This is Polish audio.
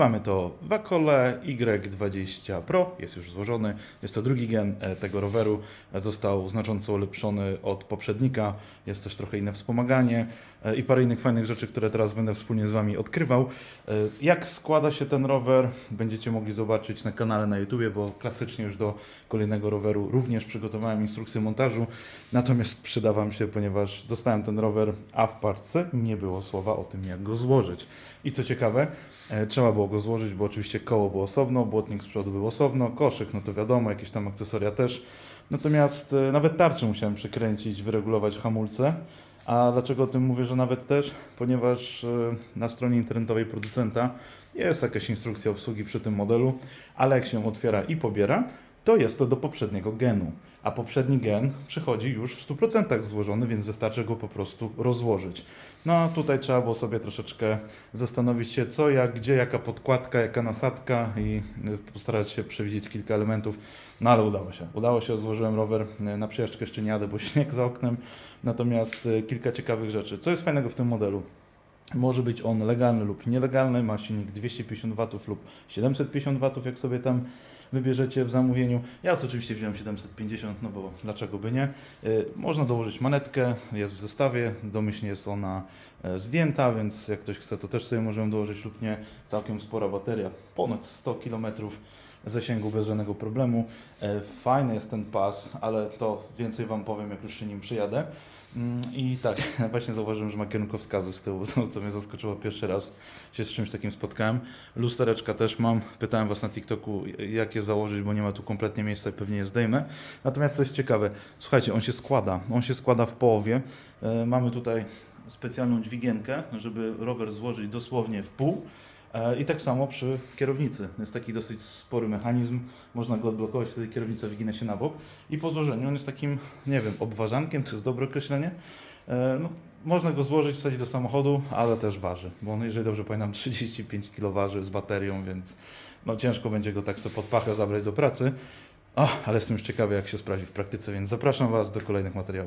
Mamy to Wacole Y20 Pro, jest już złożony. Jest to drugi gen e, tego roweru. E, Został znacząco ulepszony od poprzednika. Jest też trochę inne wspomaganie e, i parę innych fajnych rzeczy, które teraz będę wspólnie z Wami odkrywał. Jak składa się ten rower, będziecie mogli zobaczyć na kanale na YouTube, bo klasycznie już do kolejnego roweru również przygotowałem instrukcję montażu. Natomiast przyda Wam się, ponieważ dostałem ten rower, a w parce nie było słowa o tym, jak go złożyć. I co ciekawe, Trzeba było go złożyć, bo oczywiście koło było osobno, błotnik z przodu był osobno, koszyk, no to wiadomo, jakieś tam akcesoria też. Natomiast e, nawet tarczę musiałem przykręcić, wyregulować hamulce. A dlaczego o tym mówię, że nawet też? Ponieważ e, na stronie internetowej producenta jest jakaś instrukcja obsługi przy tym modelu, ale jak się otwiera i pobiera, to jest to do poprzedniego genu. A poprzedni gen przychodzi już w 100% złożony, więc wystarczy go po prostu rozłożyć. No a tutaj trzeba było sobie troszeczkę zastanowić się co, jak, gdzie, jaka podkładka, jaka nasadka i y, postarać się przewidzieć kilka elementów. No ale udało się. Udało się, złożyłem rower y, na przejażdżkę, jeszcze nie jadę, bo śnieg za oknem. Natomiast y, kilka ciekawych rzeczy. Co jest fajnego w tym modelu? Może być on legalny lub nielegalny, ma silnik 250 W lub 750 W, jak sobie tam wybierzecie w zamówieniu. Ja oczywiście wziąłem 750, no bo dlaczego by nie. Y, Można dołożyć manetkę, jest w zestawie, domyślnie jest ona e, zdjęta, więc jak ktoś chce, to też sobie możemy dołożyć lub nie. Całkiem spora bateria, ponad 100 km zasięgu bez żadnego problemu. E, Fajny jest ten pas, ale to więcej Wam powiem, jak już się nim przyjadę. Mm, I tak, właśnie zauważyłem, że ma kierunkowskazy z tyłu, co- co mnie zaskoczyło pierwszy raz się z czymś takim spotkałem. Lustereczka też mam. Pytałem Was na TikToku, jak je założyć, bo nie ma tu kompletnie miejsca i pewnie je zdejmę. Natomiast to jest ciekawe. Słuchajcie, on się składa. On się składa w połowie. E, Mamy tutaj specjalną dźwigienkę, żeby rower złożyć dosłownie w pół. E, I tak samo przy kierownicy. Jest taki dosyć spory mechanizm. Można go odblokować, wtedy kierownica wygina się na bok. I po złożeniu on jest takim, nie wiem, obważankiem, to jest dobre określenie. E, No, można go złożyć, wsadzić do samochodu, ale też waży. Bo on, jeżeli dobrze pamiętam, 35 kg waży z baterią, więc no, ciężko będzie go tak sobie pod pachę zabrać do pracy. O, ale jestem już ciekawy, jak się sprawdzi w praktyce, więc zapraszam Was do kolejnych materiałów.